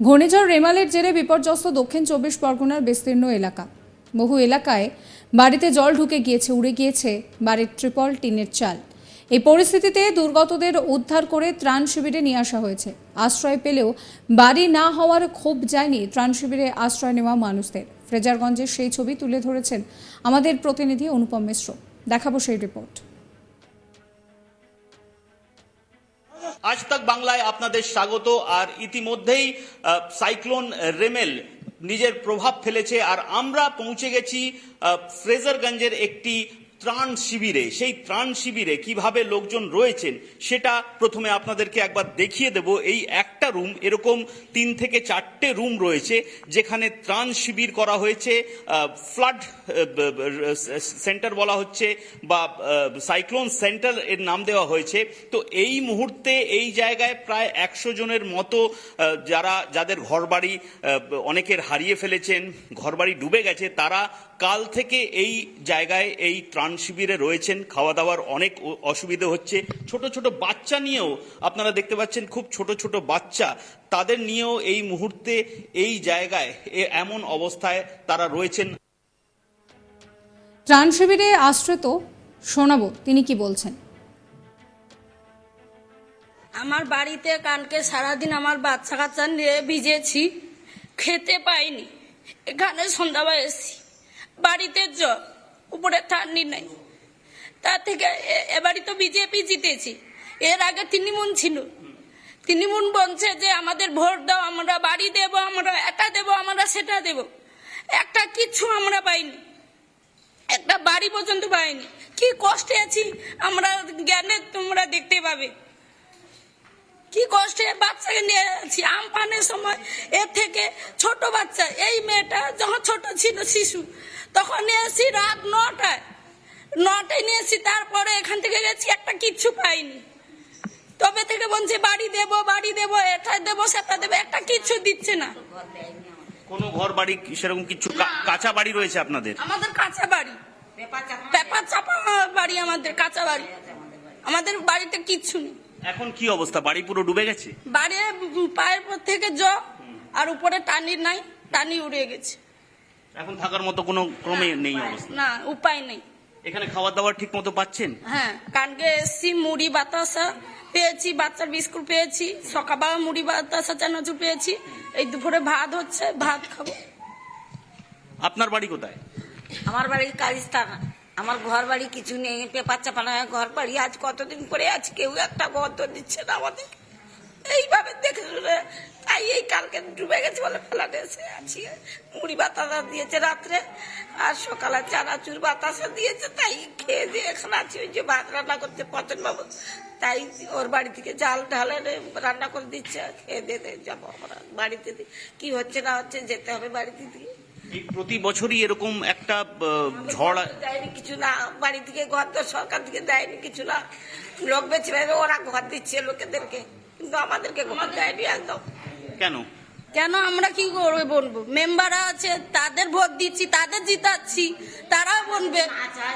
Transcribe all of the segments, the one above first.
ঘূর্ণিঝড় রেমালের জেরে বিপর্যস্ত দক্ষিণ চব্বিশ পরগনার বিস্তীর্ণ এলাকা। বহু এলাকায় বাড়িতে জল ঢুকে গিয়েছে, উড়ে গিয়েছে বাড়ির ট্রিপল টিনের চাল। এই পরিস্থিতিতে দুর্গতদের উদ্ধার করে ত্রাণ শিবিরে নিয়ে আসা হয়েছে। আশ্রয় পেলেও বাড়ি না হওয়ার ক্ষোভ যায়নি ত্রাণ শিবিরে আশ্রয় নেওয়া মানুষদের। ফ্রেজারগঞ্জের সেই ছবি তুলে ধরেছেন আমাদের প্রতিনিধি অনুপম মিশ্র। দেখাবো সেই রিপোর্ট। আজ তাক বাংলায় আপনাদের স্বাগত। আর ইতিমধ্যেই সাইক্লোন রেমেল নিজের প্রভাব ফেলেছে। আর আমরা পৌঁছে গেছি ফ্রেজারগঞ্জের একটি ত্রাণ শিবিরে, সেই ত্রাণ শিবিরে কীভাবে লোকজন রয়েছেন, সেটা প্রথমে আপনাদেরকে একবার দেখিয়ে দেব। এই একটা রুম, এরকম তিন থেকে চারটে রুম রয়েছে, যেখানে ত্রাণ শিবির করা হয়েছে ফ্লাড সেন্টার বলা হচ্ছে, বা সাইক্লোন সেন্টার এর নাম দেওয়া হয়েছে। তো এই মুহূর্তে এই জায়গায় প্রায় একশো জনের মতো যারা, যাদের ঘরবাড়ি অনেকের হারিয়ে ফেলেছেন, ঘরবাড়ি ডুবে গেছে, তারা কাল থেকে এই জায়গায় এই ত্রাণ শিবিরে রয়েছেন। খাওয়া দাওয়ার অনেক অসুবিধে হচ্ছে। ছোট ছোট বাচ্চা নিয়েও আপনারা দেখতে পাচ্ছেন খুব ছোট ছোট বাচ্চা। তাদের নিয়েও এই মুহূর্তে এই জায়গায় এ- এমন অবস্থায় তারা রয়েছেন। ত্রাণ শিবিরে আশ্রিত শোনাবো তিনি কি বলছেন? আমার বাড়িতে কানকে সারাদিন আমার বাচ্চা কাচ্চা নিয়ে ভিজেছি খেতে পাইনি। এখানে সন্ধ্যাবেলা এসেছি। বাড়িতে উপরে ঠান্ডি নাই। তা থেকে এবারই তো বিজেপি জিতেছি। এর আগে তৃণমূল ছিল। তৃণমূল বলছে যে, আমাদের ভোট দাও, আমরা বাড়ি দেব, আমরা এটা দেব, আমরা সেটা দেব। একটা কিচ্ছু আমরা পাইনি। একটা বাড়ি পর্যন্ত পাইনি। কি কষ্টে আছি, আমরা জ্ঞানে তোমরা দেখতে পাবে। কি কষ্টে বাচ্চাকে নিয়ে যাচ্ছি আমফানের সময় এর থেকে ছোট বাচ্চা, এই মেয়েটা যখন ছোট ছিল, শিশু তখন এসেছি রাত নটায়। নটায় নিয়ে এসেছি তারপরে এখান থেকে গেছি একটা কিচ্ছু পাইনি। তবে থেকে বলছে বাড়ি দেব বাড়ি দেব এটা দেবো সেটা দেবো একটা কিচ্ছু দিচ্ছে না। কোনো ঘর বাড়ি সেরকম কিছু? কা- কাঁচা বাড়ি রয়েছে আপনাদের? আমাদের কাঁচা বাড়ি। পেপার চাপা বাড়ি। আমাদের কাঁচা বাড়ি। আমাদের বাড়িতে কিচ্ছু নেই। এখন কি অবস্থা? বাড়ি পুরো ডুবে গেছে? বাড়ি পায়ের পর থেকে জ আর উপরে টানি নাই টানি উড়ে গেছে। এখন থাকার মতো কোনো ক্রমে নেই অবস্থা। না উপায় নেই। এখানে খাবার দাবার ঠিক মতো পাচ্ছেন? হ্যাঁ কালকে এসছি মুড়ি বাতাসা পেয়েছি বাচ্চার বিস্কুট পেয়েছি সকালবেলা মুড়ি বাতাসা চানাচুর পেয়েছি এই দুপুরে ভাত হচ্ছে ভাত খাব। আপনার বাড়ি কোথায়? আমার বাড়ি কারিস্তান। আমার ঘর বাড়ি কিছু নেই পেপার চাপানো হয় ঘর বাড়ি। আজ কতদিন করে আজ কেউ একটা ঘর তো দিচ্ছে না আমাদের। এইভাবে দেখে শুনে তাই এই কালকে ডুবে গেছে বলে ফেলাতে এসে আছি। মুড়ি বাতাসা দিয়েছে রাত্রে। আর সকালে চানাচুর বাতাসা দিয়েছে তাই খেয়ে দিয়ে এখন আছি ওই যে ভাত রান্না করছে পচন বাবু তাই ওর বাড়ি থেকে জাল ঢালে রান্না করে দিচ্ছে। খেয়ে দিয়ে যাব আমরা বাড়িতে। কি হচ্ছে না হচ্ছে যেতে হবে বাড়িতে দিয়ে। প্রতি বছরই এরকম একটা ঝড় দেয়নি কিছু না। বাড়ি থেকে ঘর তো সরকার থেকে দেয়নি কিছু না। লোক বেছে ওরা ঘর দিচ্ছে লোকেদেরকে। কিন্তু আমাদেরকে ঘর দেয়নি একদম। কেন? কেন আমরা কি করবে বলব? মেম্বাররা আছে তাদের ভোট দিচ্ছি তাদের জিতাচ্ছি তারাও বলবে।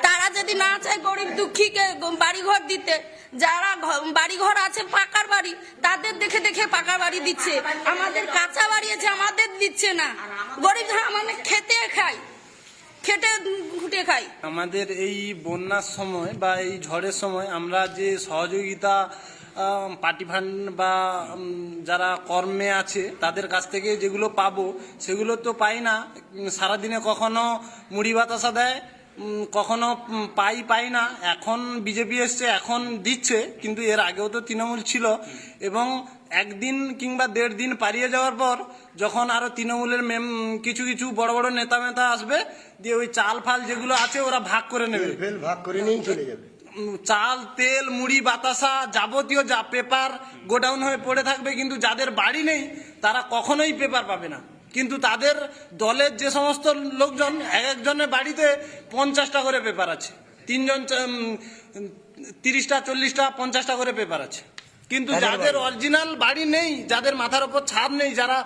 তারা যদি না চায় গরিব দুঃখীকে বাড়ি ঘর দিতে যারা বাড়ি ঘর আছে পাকার বাড়ি তাদের দেখে দেখে পাকা বাড়ি দিচ্ছে। আমাদের কাঁচা বাড়ি আছে আমাদের দিচ্ছে না। গরিব মানে খেতে খাই খেটে ঘুটে খাই আমাদের এই বন্যার সময় বা এই ঝড়ের সময় আমরা যে সহযোগিতা পার্টি ফান্ড বা যারা কর্মে আছে, তাদের কাছ থেকে যেগুলো পাবো, সেগুলো তো পাই না। সারাদিনে কখনো মুড়ি বাতাসা দেয় কখনো পাই পাই না। এখন বিজেপি এসছে, এখন দিচ্ছে, কিন্তু এর আগেও তো তৃণমূল ছিল। এবং একদিন কিংবা দেড় দিন পারিয়ে যাওয়ার পর, যখন আরও তৃণমূলের মেম, কিছু কিছু বড় বড় নেতা মেতা আসবে, দিয়ে ওই চাল ফাল যেগুলো আছে, ওরা ভাগ করে নেবে। ভাগ করে নিয়েই চলে যাবে। চাল, তেল, মুড়ি, বাতাসা যাবতীয় যা পেপার গোডাউন হয়ে পড়ে থাকবে, কিন্তু যাদের বাড়ি নেই, তারা কখনোই পেপার পাবে না। কিন্তু তাদের দলের যে সমস্ত লোকজন, এক একজনের বাড়িতে পঞ্চাশটা করে পেপার আছে। তিনজন তিরিশটা, চল্লিশটা, পঞ্চাশটা করে পেপার আছে। কিন্তু যাদের অরিজিনাল বাড়ি নেই যাদের মাথার উপর ছাদ নেই যারা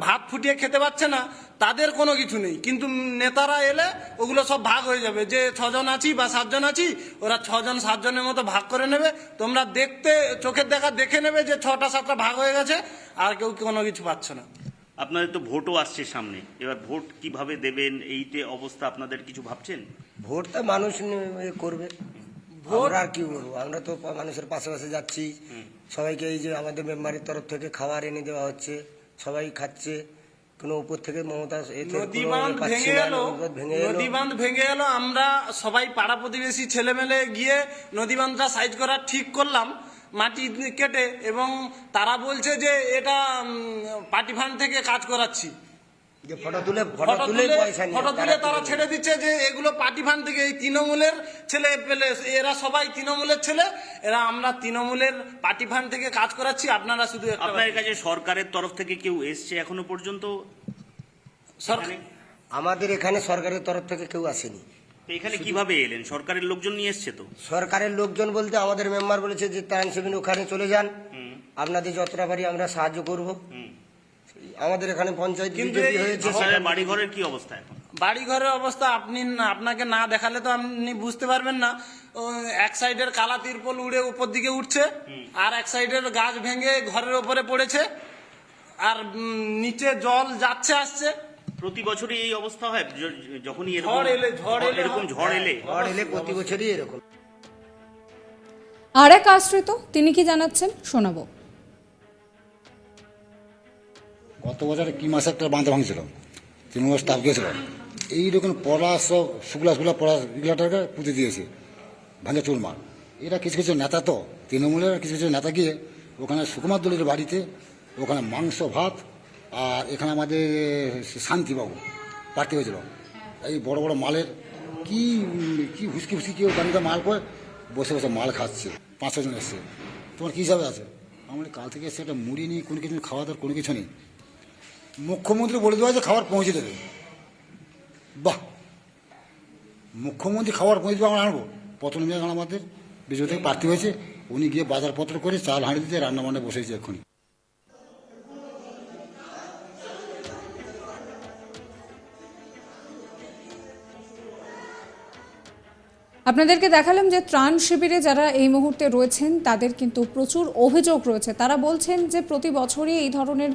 ভাত ফুটিয়ে খেতে পারছে না তাদের কোনো কিছু নেই। কিন্তু নেতারা এলে ওগুলো সব ভাগ হয়ে যাবে। যে ছজন আছি বা সাতজন আছি ওরা ছজন সাতজনের মতো ভাগ করে নেবে। তোমরা দেখতে চোখের দেখা দেখে নেবে যে ছটা সাতটা ভাগ হয়ে গেছে আর কেউ কোনো কিছু পাচ্ছে না। আপনাদের তো ভোটও আসছে সামনে। এবার ভোট কীভাবে দেবেন এইতে অবস্থা আপনাদের কিছু ভাবছেন? ভোটটা মানুষ নি- করবে। আমরা আর কি করব আমরা তো মানুষের পাশে পাশে যাচ্ছি সবাইকে এই যে আমাদের মেম্বারের তরফ থেকে খাবার এনে দেওয়া হচ্ছে সবাই খাচ্ছে। কোনো উপর থেকে মমতা নদী বাঁধ ভেঙে গেল নদী বাঁধ ভেঙে গেল আমরা সবাই পাড়া প্রতিবেশী ছেলেমেলে গিয়ে নদী বাঁধটা সাইজ করা ঠিক করলাম। মাটি কেটে এবং তারা বলছে যে এটা পার্টি ফান্ড থেকে কাজ করাচ্ছি। ফটো তুলে ফটো ফটো তুলে ফটো তুলে তারা ছেড়ে দিচ্ছে যে এগুলো পার্টি ফান্ড থেকে এই তৃণমূলের ছেলে পেলে এরা সবাই তৃণমূলের ছেলে এরা আমরা তৃণমূলের পার্টি ফান্ড থেকে কাজ করাচ্ছি আপনারা শুধু আপনার কাছে সরকারের তরফ থেকে কেউ এসছে এখনও পর্যন্ত? সরকার আমাদের এখানে সরকারের তরফ থেকে কেউ আসেনি। এখানে কীভাবে এলেন? সরকারের লোকজন নিয়ে এসছে তো? সরকারের লোকজন বলতে আমাদের মেম্বার বলেছে যে ত্রাণ সেবিন ওখানে চলে যান। আপনাদের যতটা পারি আমরা সাহায্য করব। আমাদের এখানে পঞ্চায়েত কিন্তু হয়েছে। বাড়ি ঘরের কি অবস্থা এখন? বাড়ি ঘরের অবস্থা আপনি আপনাকে না দেখালে তো আপনি বুঝতে পারবেন না। এক সাইডের কালা তিরপল উড়ে উপর দিকে উঠছে আর এক সাইডের গাছ ভেঙে ঘরের উপরে পড়েছে আর নিচে জল যাচ্ছে আসছে। প্রতি বছরই এই অবস্থা হয়? যখনই ঝড় এলে, ঝড় এলে। এরকম ঝড় এলে। ঝড় এলে প্রতি বছরই এরকম। আর এক আশ্রিত তিনি কি জানাচ্ছেন? শোনাবো। গত বছরে কি মাসে একটা বাঁধ ভাঙছিল? তৃণমূল স্টাফ গিয়েছিল। এইরকম পলাশ সব শুক্লা শুক্লা পলাশ এগুলাটাকে পুঁতে দিয়েছে, ভাঙে চুরমার। এরা কিছু কিছু নেতা তো, তৃণমূলের কিছু কিছু নেতা গিয়ে ওখানে সুকুমার দলের বাড়িতে ওখানে মাংস, ভাত আর এখানে আমাদের শান্তিবাবু পার্টি হয়েছিল। এই বড় বড় মালের কি কি হুসকি হুসকি কেউ গাড়িতে মাল করে বসে বসে মাল খাচ্ছে পাঁচ ছজন এসছে। তোমার কী হিসাবে আছে? আমার কাল থেকে এসে একটা মুড়ি নেই কোনো কিছু খাওয়া দাওয়ার কোনো কিছু নেই। মুখ্যমন্ত্রী বলে দেওয়া যে খাবার পৌঁছে দেবে। বাহ। মুখ্যমন্ত্রী খাবার পৌঁছে দেবে আমরা আনব। পতন আমাদের বিজয় থেকে প্রার্থী হয়েছে। উনি গিয়ে বাজারপত্র করে চাল হাঁড়ি দিতে রান্না বান্না বসেছে এক্ষুনি। আপনাদেরকে দেখালাম যে ত্রাণ শিবিরে যারা এই মুহূর্তে রয়েছেন, তাদের কিন্তু প্রচুর অভিযোগ রয়েছে। তারা বলছেন যে প্রতি বছরই এই ধরনের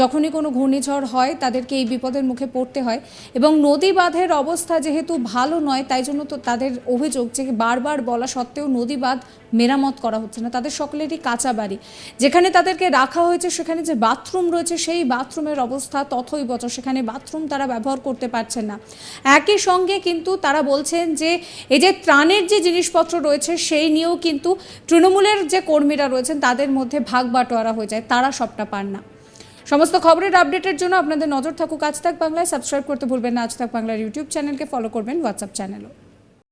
যখনই কোনো ঘূর্ণিঝড় হয়, তাদেরকে এই বিপদের মুখে পড়তে হয় এবং নদী বাঁধের অবস্থা যেহেতু ভালো নয়, তাই জন্য তো তাদের অভিযোগ যে বারবার বলা সত্ত্বেও নদী বাঁধ মেরামত করা হচ্ছে না। তাদের সকলেরই কাঁচা বাড়ি। যেখানে তাদেরকে রাখা হয়েছে, সেখানে যে বাথরুম রয়েছে, সেই বাথরুমের অবস্থা তথই বচ সেখানে বাথরুম তারা ব্যবহার করতে পারছেন না। একই সঙ্গে কিন্তু তারা বলছেন যে, এই যে ত্রাণের যে জিনিসপত্র রয়েছে, সেই নিয়েও কিন্তু তৃণমূলের যে কর্মীরা রয়েছেন, তাদের মধ্যে ভাগ বাটোয়ারা হয়ে যায়। তারা সবটা পান না। সমস্ত খবরের আপডেটের জন্য আপনাদের নজর থাকুক আজ থাক বাংলায়। সাবস্ক্রাইব করতে ভুলবেন না। আজ তাক বাংলার ইউটিউব চ্যানেলকে ফলো করবেন। হোয়াটসঅ্যাপ চ্যানেলও।